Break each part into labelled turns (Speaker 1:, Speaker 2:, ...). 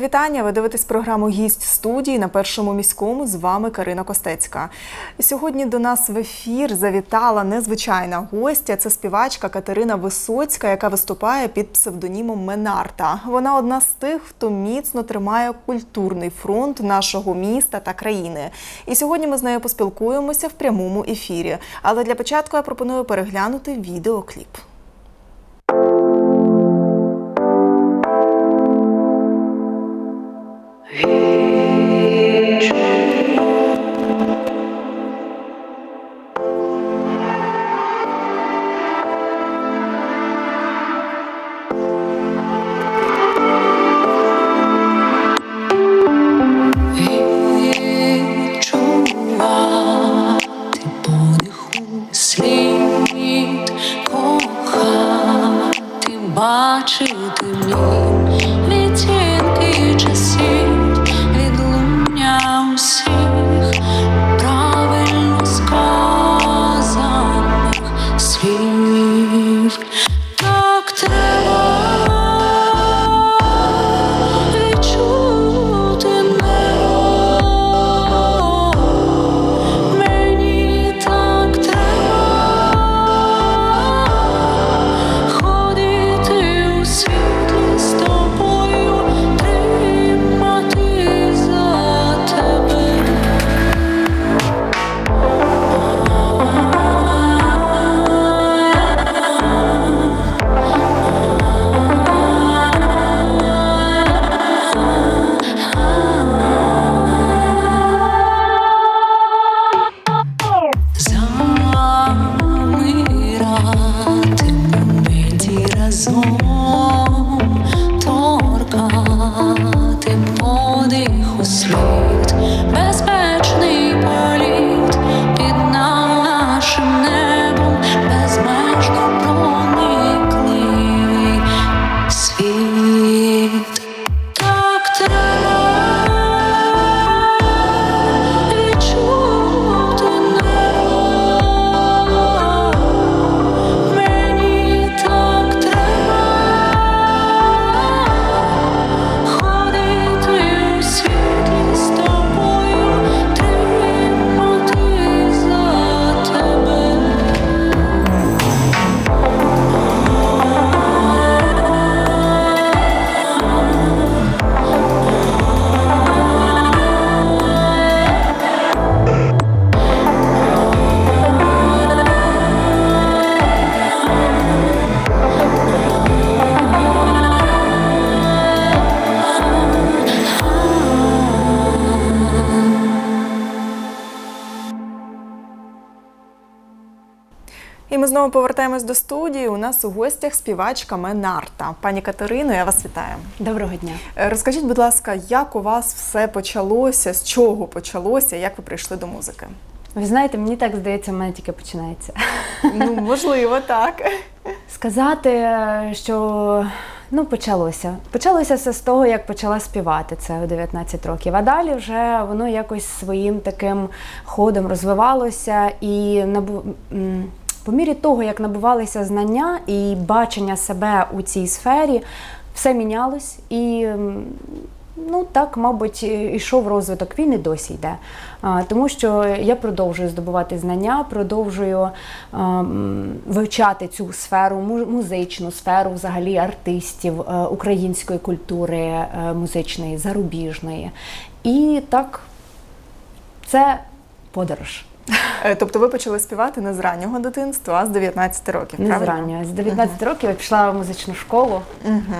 Speaker 1: Вітання. Ви дивитесь програму Гість студії на першому міському. З вами Карина Костецька. Сьогодні до нас в ефір завітала незвичайна гостя. Це співачка Катерина Висоцька, яка виступає під псевдонімом Менарта. Вона одна з тих, хто міцно тримає культурний фронт нашого міста та країни. І сьогодні ми з нею поспілкуємося в прямому ефірі. Але для початку я пропоную переглянути відеокліп. Hey. Ми повертаємось до студії. У нас у гостях співачка Менарта. Пані Катерино, я вас вітаю.
Speaker 2: Доброго дня.
Speaker 1: Е, Розкажіть, будь ласка, як у вас все почалося, з чого почалося, як ви прийшли до музики?
Speaker 2: Ви знаєте, мені так здається, в мене тільки починається.
Speaker 1: Ну, можливо, так.
Speaker 2: Сказати, що ну, почалося. Почалося все з того, як почала співати це у 19 років. А далі вже воно якось своїм таким ходом розвивалося і набу... по мірі того, як набувалися знання і бачення себе у цій сфері, все мінялось і. Ну так, мабуть, йшов розвиток. Він і досі йде. Тому що я продовжую здобувати знання, продовжую а, вивчати цю сферу, музичну сферу, взагалі артистів е, української культури е, музичної, зарубіжної. І так, це подорож.
Speaker 1: Е, Тобто ви почали співати не з раннього дитинства, а з 19 років.
Speaker 2: Не
Speaker 1: правильно?
Speaker 2: зрання. З 19 років я пішла в музичну школу.
Speaker 1: Угу.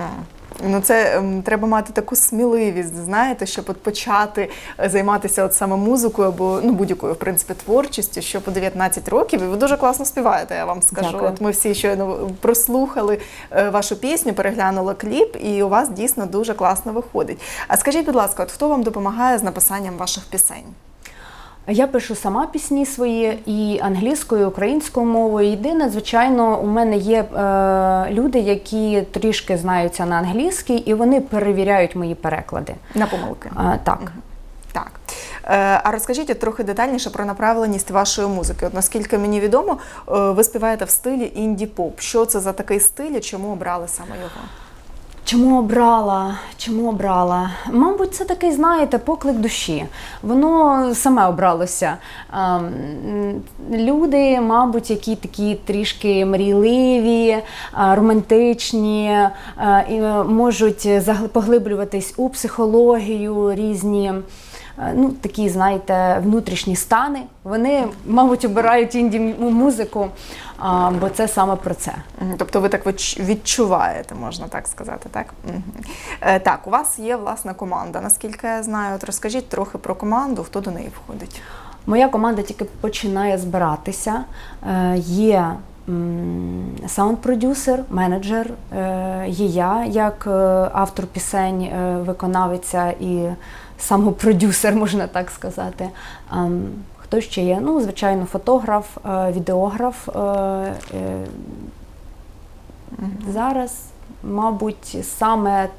Speaker 1: Ну, це ем, треба мати таку сміливість, знаєте, щоб от почати е, займатися от саме музикою або ну будь-якою в принципі творчістю, що по 19 років, і ви дуже класно співаєте. Я вам скажу.
Speaker 2: Дякую.
Speaker 1: От ми всі щойно прослухали е, вашу пісню, переглянули кліп, і у вас дійсно дуже класно виходить. А скажіть, будь ласка, от хто вам допомагає з написанням ваших пісень?
Speaker 2: Я пишу сама пісні свої і англійською, і українською мовою. Єдине, звичайно, у мене є е, люди, які трішки знаються на англійській, і вони перевіряють мої переклади.
Speaker 1: На помилки.
Speaker 2: Е, так.
Speaker 1: Так. А розкажіть трохи детальніше про направленість вашої музики. От наскільки мені відомо, е, ви співаєте в стилі інді-поп. Що це за такий стиль і чому обрали саме його?
Speaker 2: Чому обрала? Чому обрала? Мабуть, це такий, знаєте, поклик душі. Воно саме обралося. Ем, Люди, мабуть, які такі трішки мрійливі, е, романтичні, е, е, можуть поглиблюватись у психологію, різні. Е, Ну, такі, знаєте, внутрішні стани. Вони, мабуть, обирають інді музику, бо це саме про це.
Speaker 1: Тобто ви так відчуваєте, можна так сказати, так? Е, Так, у вас є власна команда. Наскільки я знаю, от розкажіть трохи про команду, хто до неї входить.
Speaker 2: Моя команда тільки починає збиратися. Е, Є саунд-продюсер, менеджер, є я як автор пісень, виконавиця і самопродюсер, можна так сказати. Ем, Хто ще є? Ну, звичайно, фотограф, е, відеограф. е, е, Зараз, мабуть, саме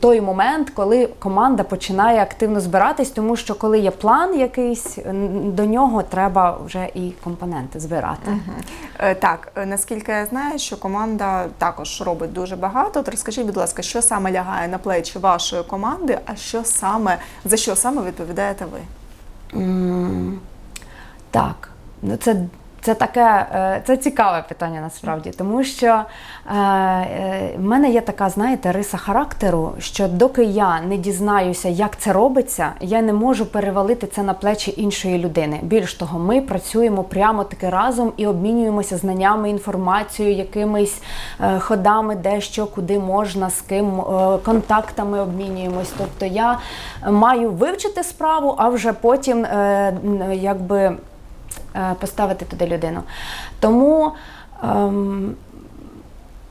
Speaker 2: той момент, коли команда починає активно збиратись, тому що коли є план якийсь, до нього треба вже і компоненти збирати.
Speaker 1: Е, Так, е, наскільки я знаю, що команда також робить дуже багато. От розкажіть, будь ласка, що саме лягає на плечі вашої команди, а що саме за що саме відповідаєте ви?
Speaker 2: Так, ну це, це таке е, це цікаве питання насправді, тому що е, е, в мене є така, знаєте, риса характеру, що доки я не дізнаюся, як це робиться, я не можу перевалити це на плечі іншої людини. Більш того, ми працюємо прямо таки разом і обмінюємося знаннями, інформацією, якимись е, ходами, де що, куди можна, з ким, е, контактами обмінюємось. Тобто я маю вивчити справу, а вже потім е, якби поставити туди людину. Тому ем,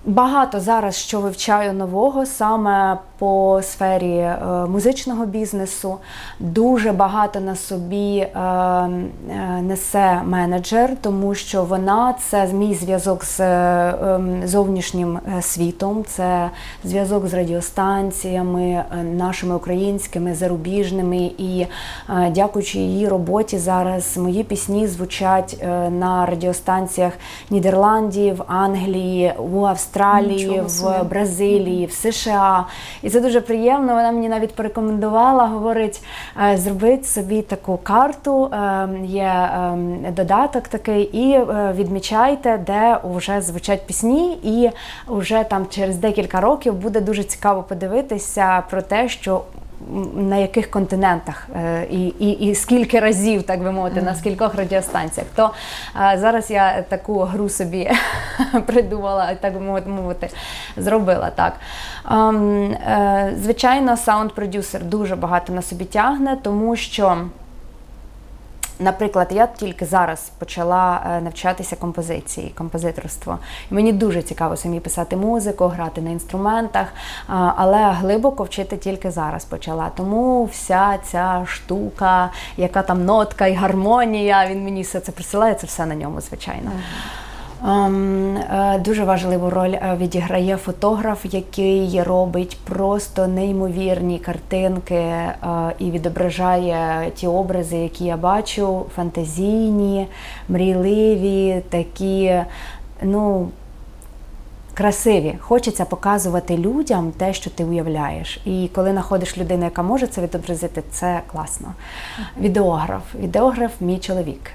Speaker 2: багато зараз що вивчаю нового саме по сфері е, музичного бізнесу. Дуже багато на собі е, е, несе менеджер, тому що вона це мій зв'язок з ем, зовнішнім світом, це зв'язок з радіостанціями, нашими українськими, зарубіжними. І дякуючи її роботі, зараз мої пісні звучать на радіостанціях Нідерландів, Англії, у Австралії, в. Бразилії, в США. І це дуже приємно. Вона мені навіть порекомендувала, говорить, е, зробити собі таку карту. е, Є е, додаток такий, і відмічайте, де вже звучать пісні, і вже там через декілька років буде дуже цікаво подивитися про те, що. На яких континентах е, і, і, і скільки разів, так би мовити, на скількох радіостанціях. То е, зараз я таку гру собі придумала, так би мовити, мовити, зробила так. Ем, е, звичайно, саунд-продюсер дуже багато на собі тягне, тому що. Наприклад, я тільки зараз почала е, навчатися композиції, композиторство. Мені дуже цікаво самі писати музику, грати на інструментах, але глибоко вчити тільки зараз почала. Тому вся ця штука, яка там нотка і гармонія, він мені все це присилає, це все на ньому, звичайно. Ем, е, Дуже важливу роль е, відіграє фотограф, який робить просто неймовірні картинки е, і відображає ті образи, які я бачу, фантазійні, мрійливі, такі, ну. Красиві, хочеться показувати людям те, що ти уявляєш. І коли знаходиш людину, яка може це відобразити, це класно. Відеограф. Відеограф мій чоловік.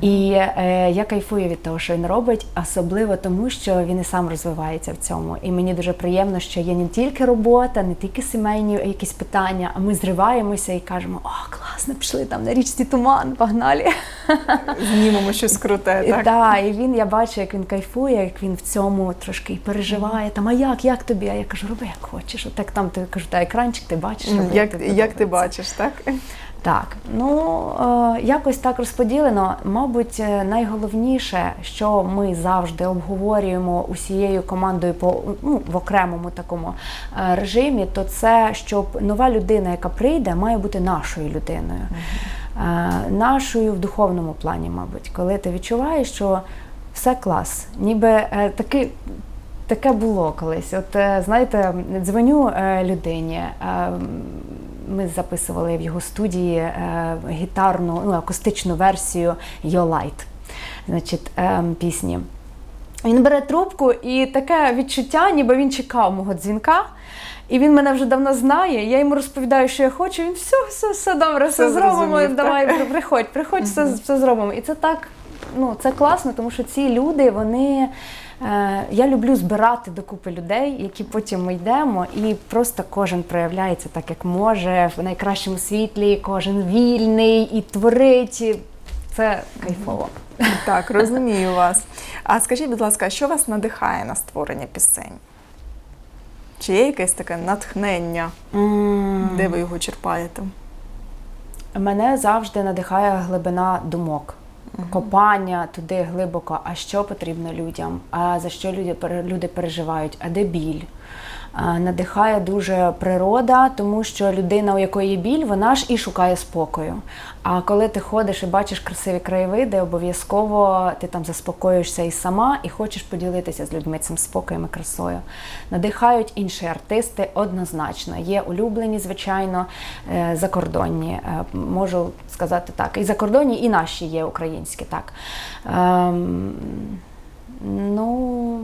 Speaker 2: І е, я кайфую від того, що він робить, особливо тому, що він і сам розвивається в цьому. І мені дуже приємно, що є не тільки робота, не тільки сімейні якісь питання, а ми зриваємося і кажемо: о, класно, пішли там на річці туман, погнали.
Speaker 1: Знімемо щось круте, так?
Speaker 2: Так, і він, я бачу, як він кайфує, як він в цьому трошки і переживає. Там, а як, як тобі? А я кажу, роби як хочеш. Отак там ти кажу, та екранчик ти бачиш. Роби,
Speaker 1: Як, як ти бачиш, так?
Speaker 2: Так, ну е, якось так розподілено. Мабуть, е, найголовніше, що ми завжди обговорюємо усією командою по ну, в окремому такому е, режимі, то це щоб нова людина, яка прийде, має бути нашою людиною. Е, Нашою в духовному плані, мабуть, коли ти відчуваєш, що все клас, ніби е, таки. Таке було колись. От знаєте, дзвоню людині. Ми записували в його студії е, гітарну, ну, акустичну версію Your Light, значить, е, пісні. Він бере трубку і таке відчуття, ніби він чекав мого дзвінка. І він мене вже давно знає. Я йому розповідаю, що я хочу. Він все, все, все добре, все,
Speaker 1: Все
Speaker 2: зробимо. Давай, приходь, приходь, все, все зробимо. І це так, ну це класно, тому що ці люди, вони. Е, я люблю збирати докупи людей, які потім ми йдемо, і просто кожен проявляється так, як може, в найкращому світлі, кожен вільний і творить. Це кайфово.
Speaker 1: Так, розумію вас. А скажіть, будь ласка, що вас надихає на створення пісень? Чи є якесь таке натхнення, де ви його черпаєте?
Speaker 2: Мене завжди надихає глибина думок. Копання туди глибоко, а що потрібно людям, а за що люди, люди переживають, а де біль. А, Надихає дуже природа, тому що людина, у якої є біль, вона ж і шукає спокою. А коли ти ходиш і бачиш красиві краєвиди, обов'язково ти там заспокоюєшся і сама, і хочеш поділитися з людьми цим спокоєм і красою. Надихають інші артисти однозначно. Є улюблені, звичайно, е, закордонні. Е, Можу сказати так. І закордонні, і наші є українські, так. Ем, ну,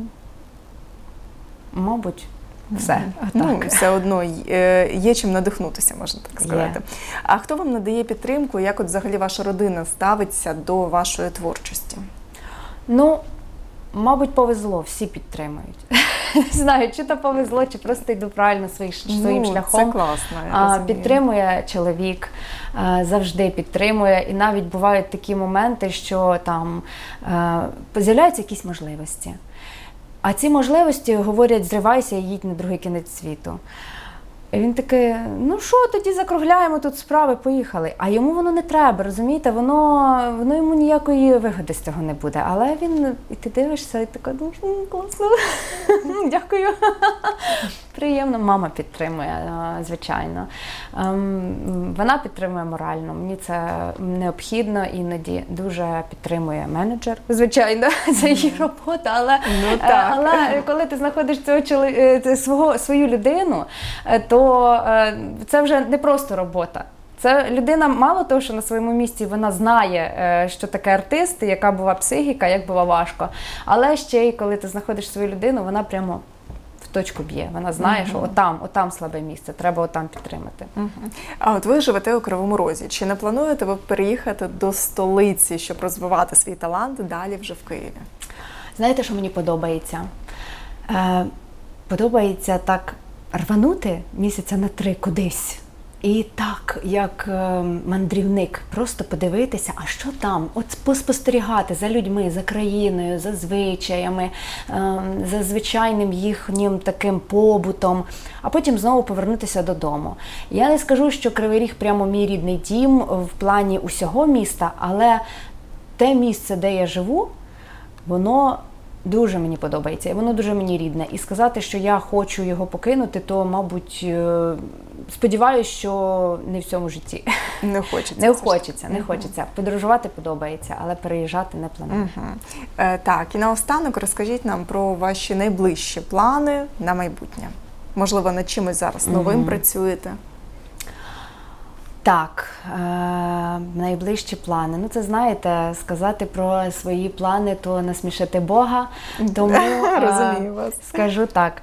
Speaker 2: мабуть, все.
Speaker 1: Ну,
Speaker 2: Так.
Speaker 1: все одно е, є чим надихнутися, можна так
Speaker 2: Є.
Speaker 1: сказати. А хто вам надає підтримку? Як от взагалі ваша родина ставиться до вашої творчості?
Speaker 2: Ну, мабуть, повезло, всі підтримують. Не знаю, чи то повезло, чи просто йду правильно свої- своїм
Speaker 1: ну,
Speaker 2: шляхом.
Speaker 1: Це класно. Я
Speaker 2: підтримує чоловік, завжди підтримує. І навіть бувають такі моменти, що там е, з'являються якісь можливості. А ці можливості говорять, зривайся і їдь на другий кінець світу. І він такий, ну що, тоді закругляємо тут справи, поїхали. А йому воно не треба, розумієте? Воно, воно йому ніякої вигоди з цього не буде. Але він, і ти дивишся, і така, ну класно, дякую. Приємно, мама підтримує, е, звичайно. Ем, Вона підтримує морально. Мені це необхідно іноді дуже підтримує менеджер. Звичайно, це її робота. Але,
Speaker 1: Ну,
Speaker 2: е,
Speaker 1: так.
Speaker 2: але коли ти знаходиш цього е, свого свою людину, то це вже не просто робота. Це людина, мало того, що на своєму місці вона знає, що таке артист, яка була психіка, як було важко. Але ще й коли ти знаходиш свою людину, вона прямо в точку б'є. Вона знає, що отам, отам слабе місце, треба отам підтримати.
Speaker 1: А от ви живете у Кривому Розі. Чи не плануєте ви переїхати до столиці, щоб розвивати свій талант далі вже в Києві?
Speaker 2: Знаєте, що мені подобається? Е, подобається так рванути місяця на три кудись. І так, як е, мандрівник, просто подивитися, а що там? От поспостерігати за людьми, за країною, за звичаями, е, за звичайним їхнім таким побутом, а потім знову повернутися додому. Я не скажу, що Кривий Ріг прямо мій рідний дім в плані усього міста, але те місце, де я живу, воно дуже мені подобається, і воно дуже мені рідне. І сказати, що я хочу його покинути, то, мабуть, е, сподіваюся, що не в цьому житті.
Speaker 1: Не хочеться.
Speaker 2: Не хочеться, не хочеться. Подорожувати подобається, але переїжджати не планую.
Speaker 1: Мгм. Е, так, і наостанок розкажіть нам про ваші найближчі плани на майбутнє. Можливо, над чимось зараз новим працюєте.
Speaker 2: Так, е, найближчі плани. Ну, це знаєте, сказати про свої плани, то насмішити Бога. Тому е,
Speaker 1: Розумію вас.
Speaker 2: скажу так.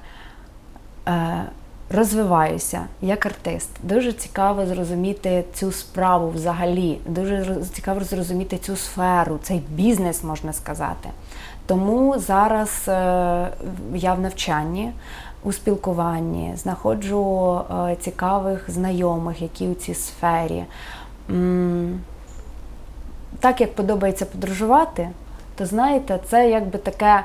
Speaker 2: Е, розвиваюся як артист. Дуже цікаво зрозуміти цю справу взагалі. Дуже цікаво зрозуміти цю сферу, цей бізнес, можна сказати. Тому зараз е, я в навчанні, у спілкуванні, знаходжу е, цікавих знайомих, які у цій сфері. Так як подобається подорожувати, то знаєте, це якби таке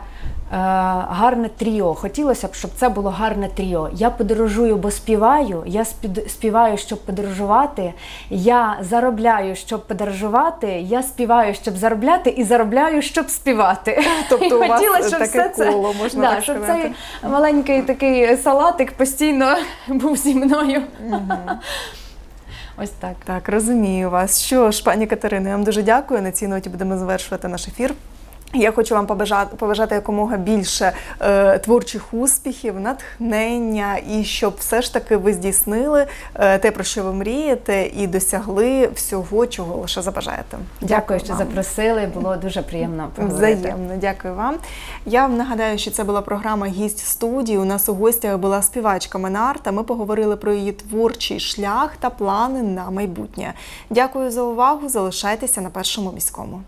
Speaker 2: гарне тріо. Хотілося б, щоб це було гарне тріо. Я подорожую, бо співаю, я співаю, щоб подорожувати, я заробляю, щоб подорожувати, я співаю, щоб заробляти, і заробляю, щоб співати.
Speaker 1: Тобто
Speaker 2: І
Speaker 1: у вас
Speaker 2: хотілося, щоб
Speaker 1: таке
Speaker 2: все це-
Speaker 1: коло, можна
Speaker 2: да,
Speaker 1: так
Speaker 2: щоб
Speaker 1: сказати.
Speaker 2: цей маленький такий салатик постійно був зі мною. Ось так.
Speaker 1: Так, розумію вас. Що ж, пані Катерино, я вам дуже дякую. На цій ноті будемо завершувати наш ефір. Я хочу вам побажати, побажати якомога більше е, творчих успіхів, натхнення, і щоб все ж таки ви здійснили е, те, про що ви мрієте, і досягли всього, чого лише забажаєте.
Speaker 2: Дякую, що
Speaker 1: вам.
Speaker 2: запросили. Було дуже приємно поговорити.
Speaker 1: Взаємно, дякую вам. Я вам нагадаю, що це була програма Гість студії. У нас у гостях була співачка Менарта. Ми поговорили про її творчий шлях та плани на майбутнє. Дякую за увагу. Залишайтеся на першому міському.